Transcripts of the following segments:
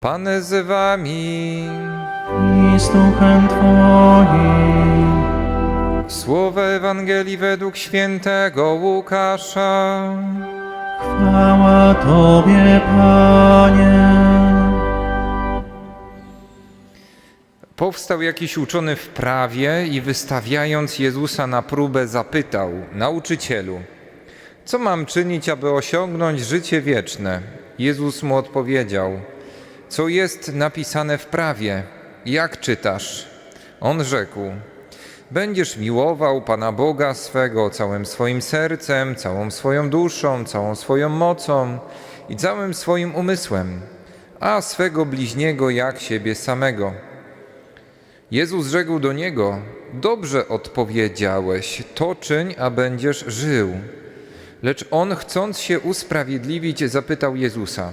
Pan z wami. i duchem Twoim. Słowo Ewangelii według świętego Łukasza. Chwała Tobie, Panie. Powstał jakiś uczony w prawie i wystawiając Jezusa na próbę zapytał: Nauczycielu, co mam czynić, aby osiągnąć życie wieczne? Jezus mu odpowiedział: Co jest napisane w prawie? Jak czytasz? On rzekł: Będziesz miłował Pana Boga swego całym swoim sercem, całą swoją duszą, całą swoją mocą i całym swoim umysłem, a swego bliźniego jak siebie samego. Jezus rzekł do niego: Dobrze odpowiedziałeś, to czyń, a będziesz żył. Lecz on, chcąc się usprawiedliwić, zapytał Jezusa: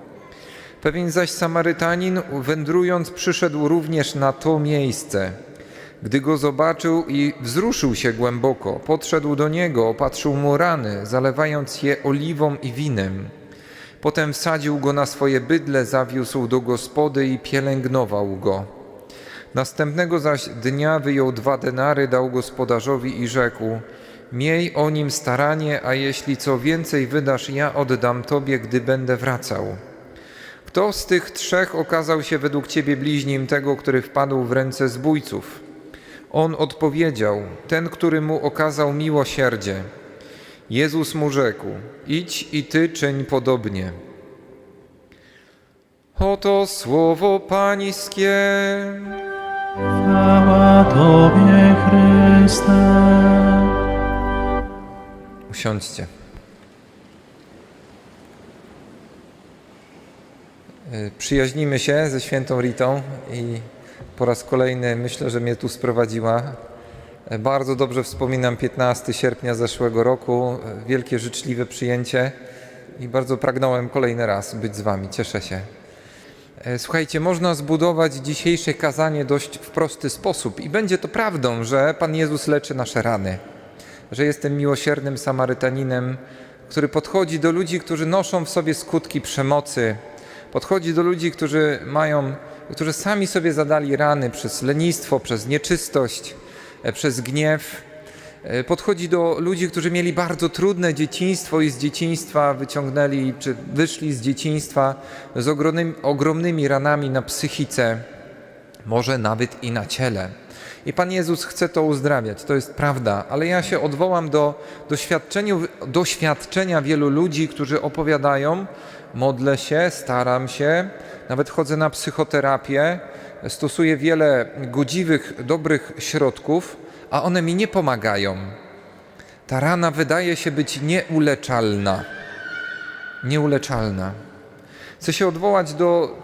Pewien zaś Samarytanin, wędrując, przyszedł również na to miejsce. Gdy go zobaczył i wzruszył się głęboko, podszedł do niego, opatrzył mu rany, zalewając je oliwą i winem. Potem wsadził go na swoje bydle, zawiózł do gospody i pielęgnował go. Następnego zaś dnia wyjął dwa denary, dał gospodarzowi i rzekł: Miej o nim staranie, a jeśli co więcej wydasz, ja oddam tobie, gdy będę wracał. Kto z tych trzech okazał się według ciebie bliźnim tego, który wpadł w ręce zbójców? On odpowiedział: Ten, który mu okazał miłosierdzie. Jezus mu rzekł: Idź i ty czyń podobnie. Oto słowo Pańskie. Chwała Tobie, Chryste. Usiądźcie. Przyjaźnimy się ze świętą Ritą i po raz kolejny myślę, że mnie tu sprowadziła. Y, Bardzo dobrze wspominam 15 sierpnia zeszłego roku, y, wielkie życzliwe przyjęcie i bardzo pragnąłem kolejny raz być z Wami. Cieszę się. E, Słuchajcie, można zbudować dzisiejsze kazanie dość w prosty sposób i będzie to prawdą, że Pan Jezus leczy nasze rany, że jest tym miłosiernym Samarytaninem, który podchodzi do ludzi, którzy noszą w sobie skutki przemocy, podchodzi do ludzi, którzy mają, którzy sami sobie zadali rany przez lenistwo, przez nieczystość, e, przez gniew. E, Podchodzi do ludzi, którzy mieli bardzo trudne dzieciństwo i z dzieciństwa wyciągnęli, czy wyszli z dzieciństwa z ogromnymi, ogromnymi ranami na psychice, może nawet i na ciele. I Pan Jezus chce to uzdrawiać, to jest prawda, ale ja się odwołam do doświadczenia wielu ludzi, którzy opowiadają: modlę się, staram się, nawet chodzę na psychoterapię, stosuję wiele godziwych, dobrych środków, a one mi nie pomagają. Ta rana wydaje się być nieuleczalna. Nieuleczalna. Chcę się odwołać do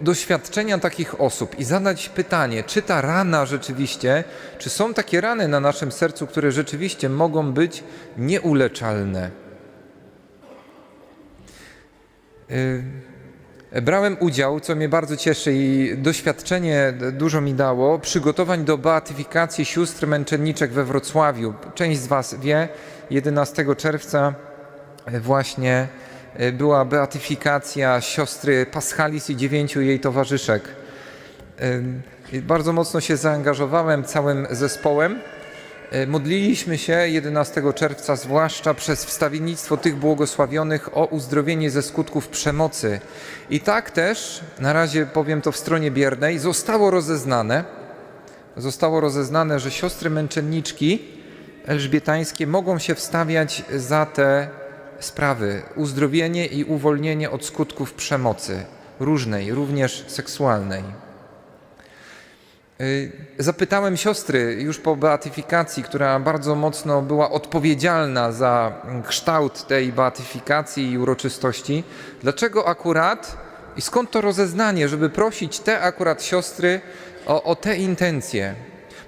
doświadczenia takich osób i zadać pytanie, czy ta rana rzeczywiście, czy są takie rany na naszym sercu, które rzeczywiście mogą być nieuleczalne. Y, Brałem udział, co mnie bardzo cieszy i doświadczenie dużo mi dało, przygotowań do beatyfikacji sióstr męczenniczek we Wrocławiu. Część z Was wie, 11 czerwca właśnie była beatyfikacja siostry Paschalis i dziewięciu jej towarzyszek. Bardzo mocno się zaangażowałem całym zespołem. E, Modliliśmy się 11 czerwca, zwłaszcza przez wstawiennictwo tych błogosławionych o uzdrowienie ze skutków przemocy. I tak też, na razie powiem to w stronie biernej, zostało rozeznane, zostało rozeznane, że siostry męczenniczki elżbietańskie mogą się wstawiać za te sprawy uzdrowienie i uwolnienie od skutków przemocy różnej, również seksualnej. Y, Zapytałem siostry już po beatyfikacji, która bardzo mocno była odpowiedzialna za kształt tej beatyfikacji i uroczystości, dlaczego akurat I skąd to rozeznanie, żeby prosić te akurat siostry o, o te intencje?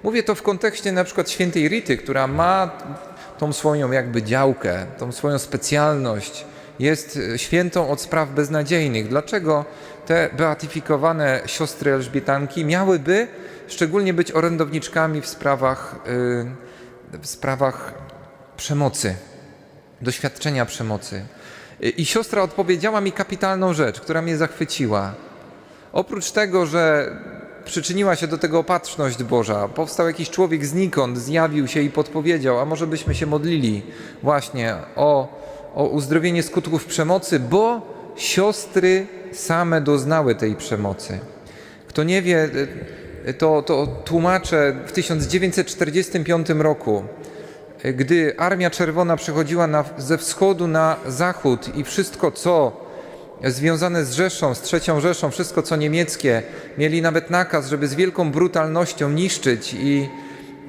Mówię to w kontekście na przykład świętej Rity, która ma tą swoją jakby działkę, tą swoją specjalność, jest świętą od spraw beznadziejnych. Dlaczego te beatyfikowane siostry Elżbietanki miałyby szczególnie być orędowniczkami w sprawach, y, w sprawach przemocy, doświadczenia przemocy? I siostra odpowiedziała mi kapitalną rzecz, która mnie zachwyciła. Oprócz tego, że przyczyniła się do tego opatrzność Boża, powstał jakiś człowiek znikąd, zjawił się i podpowiedział, a może byśmy się modlili właśnie o, o uzdrowienie skutków przemocy, bo siostry same doznały tej przemocy. Kto nie wie, to, to tłumaczę w 1945 roku gdy Armia Czerwona przechodziła na, ze wschodu na zachód i wszystko, co związane z Rzeszą, z trzecią Rzeszą, wszystko co niemieckie, mieli nawet nakaz, żeby z wielką brutalnością niszczyć i,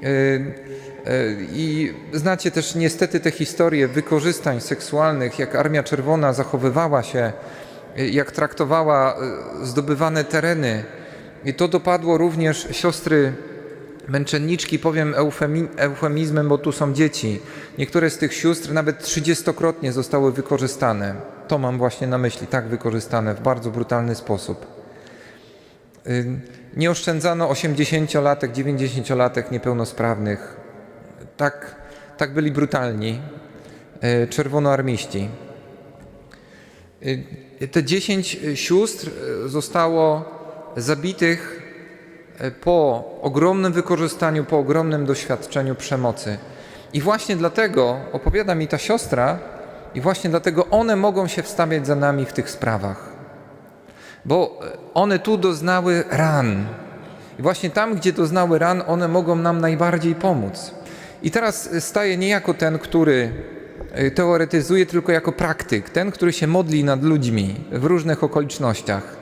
yy, yy, i znacie też niestety te historie wykorzystań seksualnych, jak Armia Czerwona zachowywała się, yy, jak traktowała zdobywane tereny. I to dopadło również siostry męczenniczki, powiem eufemi, eufemizmem, bo tu są dzieci. Niektóre z tych sióstr nawet trzydziestokrotnie zostały wykorzystane. To mam właśnie na myśli, tak wykorzystane w bardzo brutalny sposób. Nie oszczędzano 80-latek, 90-latek niepełnosprawnych. Tak, tak byli brutalni y, czerwonoarmiści. Te 10 sióstr y, zostało zabitych po ogromnym wykorzystaniu, po ogromnym doświadczeniu przemocy. I właśnie dlatego opowiada mi ta siostra, i właśnie dlatego one mogą się wstawiać za nami w tych sprawach. Bo one tu doznały ran. I właśnie tam, gdzie doznały ran, one mogą nam najbardziej pomóc. I teraz staję nie jako ten, który y, teoretyzuje, tylko jako praktyk, ten, który się modli nad ludźmi w różnych okolicznościach.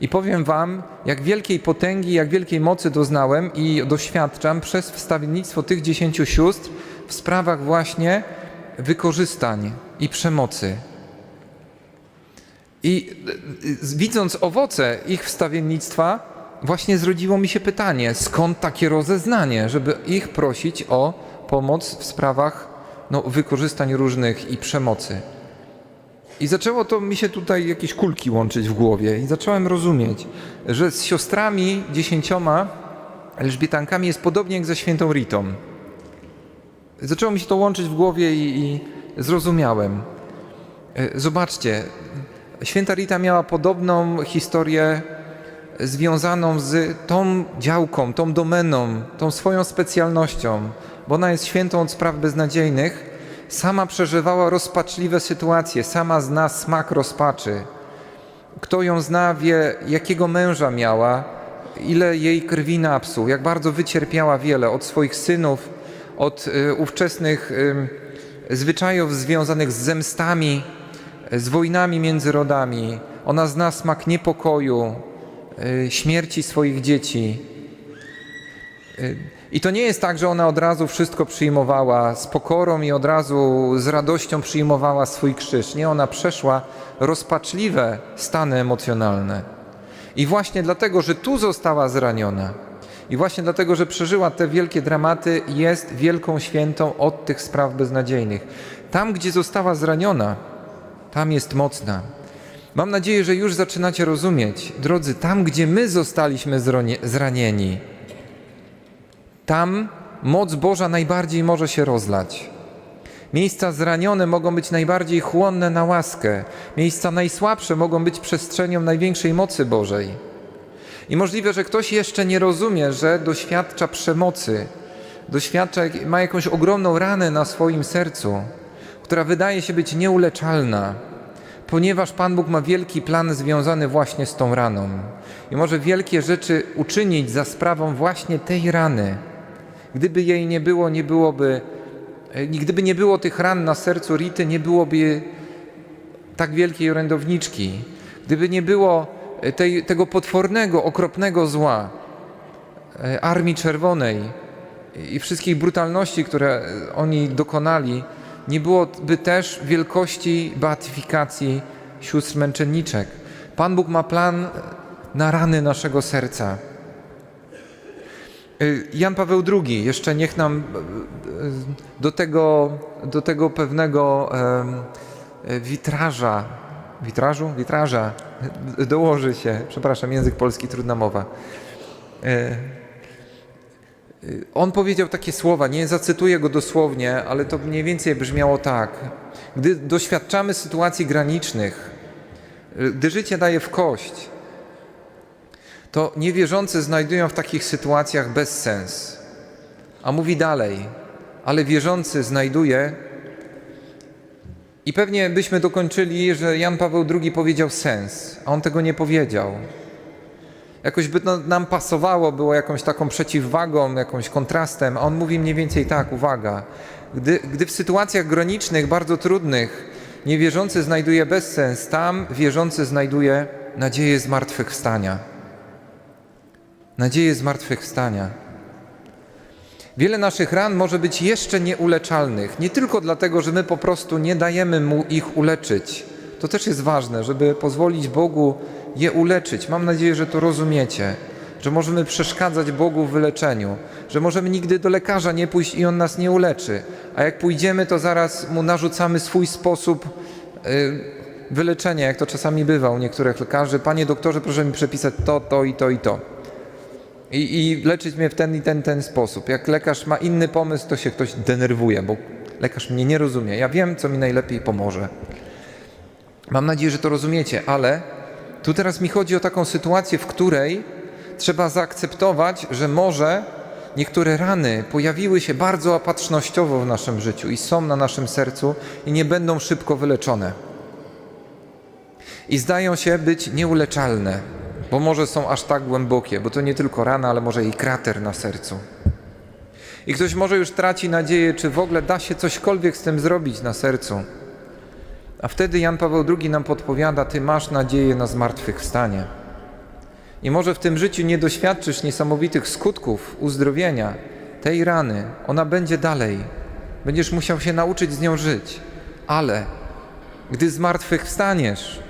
I powiem Wam, jak wielkiej potęgi, jak wielkiej mocy doznałem i doświadczam przez wstawiennictwo tych dziesięciu sióstr w sprawach właśnie wykorzystań i przemocy. I y, y, widząc owoce ich wstawiennictwa, właśnie zrodziło mi się pytanie, skąd takie rozeznanie, żeby ich prosić o pomoc w sprawach no, wykorzystań różnych i przemocy. I zaczęło to mi się tutaj jakieś kulki łączyć w głowie i zacząłem rozumieć, że z siostrami dziesięcioma Elżbietankami jest podobnie jak ze świętą Ritą. Zaczęło mi się to łączyć w głowie i, i zrozumiałem. E, Zobaczcie, święta Rita miała podobną historię związaną z tą działką, tą domeną, tą swoją specjalnością, bo ona jest świętą od spraw beznadziejnych, sama przeżywała rozpaczliwe sytuacje, sama zna smak rozpaczy. Kto ją zna, wie, jakiego męża miała, ile jej krwi napsuł, jak bardzo wycierpiała wiele od swoich synów, od y, ówczesnych y, zwyczajów związanych z zemstami, z wojnami między rodami. Ona zna smak niepokoju, y, śmierci swoich dzieci. Y, I to nie jest tak, że ona od razu wszystko przyjmowała z pokorą i od razu z radością przyjmowała swój krzyż. Nie, ona przeszła rozpaczliwe stany emocjonalne. I właśnie dlatego, że tu została zraniona, i właśnie dlatego, że przeżyła te wielkie dramaty, jest wielką świętą od tych spraw beznadziejnych. Tam, gdzie została zraniona, tam jest mocna. Mam nadzieję, że już zaczynacie rozumieć, drodzy, tam, gdzie my zostaliśmy zranieni, tam moc Boża najbardziej może się rozlać. Miejsca zranione mogą być najbardziej chłonne na łaskę. Miejsca najsłabsze mogą być przestrzenią największej mocy Bożej. I możliwe, że ktoś jeszcze nie rozumie, że doświadcza przemocy, doświadcza, ma jakąś ogromną ranę na swoim sercu, która wydaje się być nieuleczalna, ponieważ Pan Bóg ma wielki plan związany właśnie z tą raną i może wielkie rzeczy uczynić za sprawą właśnie tej rany. Gdyby jej nie było, nie byłoby, e, gdyby nie było tych ran na sercu Rity, nie byłoby tak wielkiej orędowniczki. Gdyby nie było tej, tego potwornego, okropnego zła e, Armii Czerwonej i wszystkich brutalności, które e, oni dokonali, nie byłoby też wielkości beatyfikacji sióstr męczenniczek. Pan Bóg ma plan na rany naszego serca. Jan Paweł II jeszcze niech nam do tego, do tego pewnego witraża, witrażu? Witraża dołoży się, przepraszam, język polski, trudna mowa. Y, y, On powiedział takie słowa, nie zacytuję go dosłownie, ale to mniej więcej brzmiało tak. Gdy doświadczamy sytuacji granicznych, gdy życie daje w kość, to niewierzący znajdują w takich sytuacjach bezsens. A mówi dalej, ale wierzący znajduje. I pewnie byśmy dokończyli, że Jan Paweł II powiedział sens, a on tego nie powiedział. Jakoś by to nam pasowało, było jakąś taką przeciwwagą, jakąś kontrastem, a on mówi mniej więcej tak, uwaga, gdy, gdy w sytuacjach granicznych, bardzo trudnych, niewierzący znajduje bezsens, tam wierzący znajduje nadzieję zmartwychwstania nadzieję zmartwychwstania. Wiele naszych ran może być jeszcze nieuleczalnych, nie tylko dlatego, że my po prostu nie dajemy mu ich uleczyć. To też jest ważne, żeby pozwolić Bogu je uleczyć. Mam nadzieję, że to rozumiecie, że możemy przeszkadzać Bogu w wyleczeniu, że możemy nigdy do lekarza nie pójść i on nas nie uleczy, a jak pójdziemy, to zaraz mu narzucamy swój sposób y, wyleczenia, jak to czasami bywa u niektórych lekarzy. Panie doktorze, proszę mi przepisać to, to i to i to. I, I leczyć mnie w ten i ten, ten sposób. Jak lekarz ma inny pomysł, to się ktoś denerwuje, bo lekarz mnie nie rozumie. Ja wiem, co mi najlepiej pomoże. Mam nadzieję, że to rozumiecie, ale tu teraz mi chodzi o taką sytuację, w której trzeba zaakceptować, że może niektóre rany pojawiły się bardzo opatrznościowo w naszym życiu i są na naszym sercu i nie będą szybko wyleczone. I zdają się być nieuleczalne, bo może są aż tak głębokie, bo to nie tylko rana, ale może i krater na sercu. I ktoś może już traci nadzieję, czy w ogóle da się cośkolwiek z tym zrobić na sercu. A wtedy Jan Paweł II nam podpowiada: Ty masz nadzieję na zmartwychwstanie. I może w tym życiu nie doświadczysz niesamowitych skutków uzdrowienia tej rany. Ona będzie dalej. Będziesz musiał się nauczyć z nią żyć. Ale gdy zmartwychwstaniesz,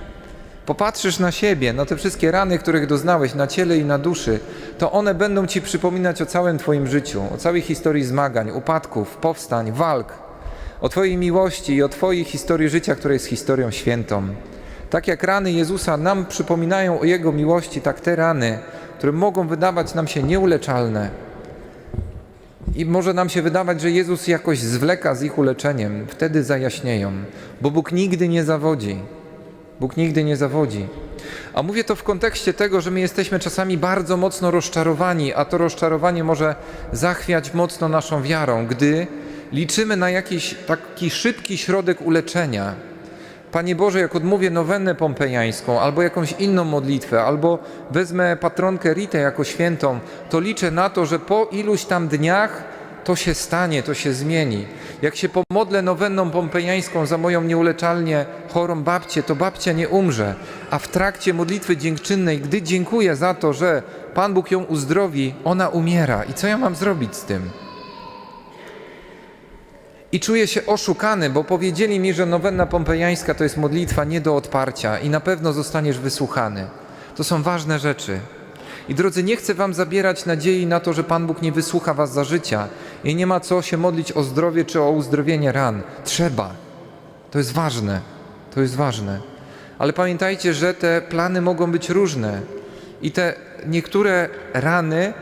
popatrzysz na siebie, na te wszystkie rany, których doznałeś na ciele i na duszy, to one będą ci przypominać o całym Twoim życiu, o całej historii zmagań, upadków, powstań, walk, o Twojej miłości i o Twojej historii życia, która jest historią świętą. Tak jak rany Jezusa nam przypominają o Jego miłości, tak te rany, które mogą wydawać nam się nieuleczalne, i może nam się wydawać, że Jezus jakoś zwleka z ich uleczeniem, wtedy zajaśnieją, bo Bóg nigdy nie zawodzi. Bóg nigdy nie zawodzi. A mówię to w kontekście tego, że my jesteśmy czasami bardzo mocno rozczarowani, a to rozczarowanie może zachwiać mocno naszą wiarą, gdy liczymy na jakiś taki szybki środek uleczenia. Panie Boże, jak odmówię nowennę pompejańską, albo jakąś inną modlitwę, albo wezmę patronkę Ritę jako świętą, to liczę na to, że po iluś tam dniach to się stanie, to się zmieni. Jak się pomodlę nowenną pompejańską za moją nieuleczalnie chorą babcię, to babcia nie umrze. A w trakcie modlitwy dziękczynnej, gdy dziękuję za to, że Pan Bóg ją uzdrowi, ona umiera. I co ja mam zrobić z tym? I czuję się oszukany, bo powiedzieli mi, że nowenna pompejańska to jest modlitwa nie do odparcia i na pewno zostaniesz wysłuchany. To są ważne rzeczy. I drodzy, nie chcę wam zabierać nadziei na to, że Pan Bóg nie wysłucha was za życia i nie ma co się modlić o zdrowie czy o uzdrowienie ran. Trzeba. To jest ważne. To jest ważne. Ale pamiętajcie, że te plany mogą być różne i te niektóre rany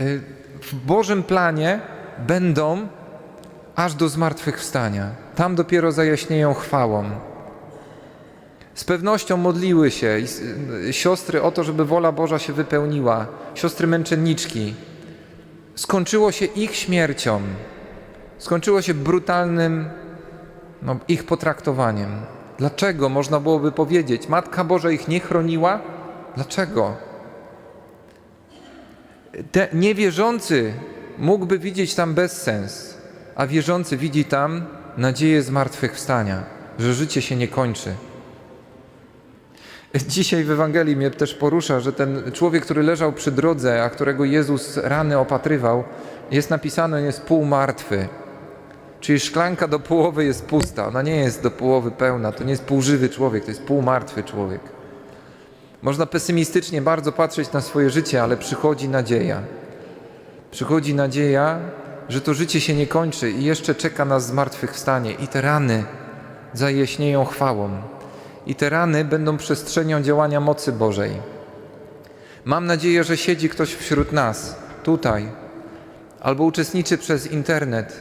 y, w Bożym planie będą aż do zmartwychwstania. Tam dopiero zajaśnieją chwałą. Z pewnością modliły się y, siostry o to, żeby wola Boża się wypełniła, siostry męczenniczki. Skończyło się ich śmiercią, skończyło się brutalnym no, ich potraktowaniem. Dlaczego można byłoby powiedzieć, Matka Boża ich nie chroniła? Dlaczego? Te niewierzący mógłby widzieć tam bezsens, a wierzący widzi tam nadzieję zmartwychwstania, że życie się nie kończy. Dzisiaj w Ewangelii mnie też porusza, że ten człowiek, który leżał przy drodze, a którego Jezus rany opatrywał, jest napisane, jest półmartwy. Czyli szklanka do połowy jest pusta, ona nie jest do połowy pełna, to nie jest półżywy człowiek, to jest półmartwy człowiek. Można pesymistycznie bardzo patrzeć na swoje życie, ale przychodzi nadzieja. Przychodzi nadzieja, że to życie się nie kończy i jeszcze czeka nas zmartwychwstanie i te rany zajaśnieją chwałą. I te rany będą przestrzenią działania mocy Bożej. Mam nadzieję, że siedzi ktoś wśród nas, tutaj, albo uczestniczy przez internet,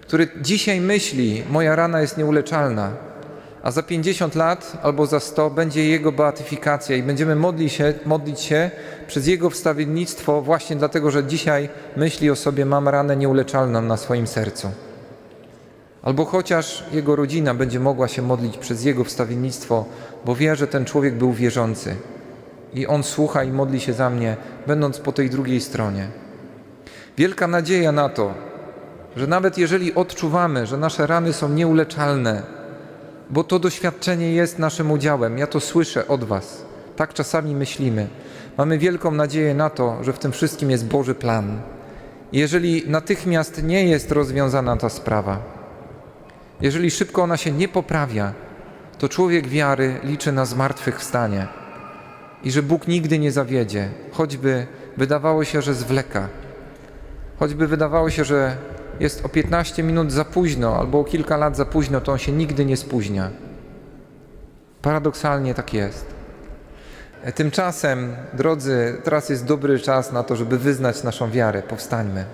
który dzisiaj myśli, moja rana jest nieuleczalna, a za 50 lat albo za 100 będzie jego beatyfikacja i będziemy modlić się, modlić się przez jego wstawiennictwo właśnie dlatego, że dzisiaj myśli o sobie, mam ranę nieuleczalną na swoim sercu. Albo chociaż jego rodzina będzie mogła się modlić przez jego wstawiennictwo, bo wie, że ten człowiek był wierzący i on słucha i modli się za mnie, będąc po tej drugiej stronie. Wielka nadzieja na to, że nawet jeżeli odczuwamy, że nasze rany są nieuleczalne, bo to doświadczenie jest naszym udziałem, ja to słyszę od Was, tak czasami myślimy. Mamy wielką nadzieję na to, że w tym wszystkim jest Boży plan. Jeżeli natychmiast nie jest rozwiązana ta sprawa, jeżeli szybko ona się nie poprawia, to człowiek wiary liczy na zmartwychwstanie i że Bóg nigdy nie zawiedzie, choćby wydawało się, że zwleka, choćby wydawało się, że jest o 15 minut za późno albo o kilka lat za późno, to On się nigdy nie spóźnia. Paradoksalnie tak jest. Tymczasem, drodzy, teraz jest dobry czas na to, żeby wyznać naszą wiarę. Powstańmy.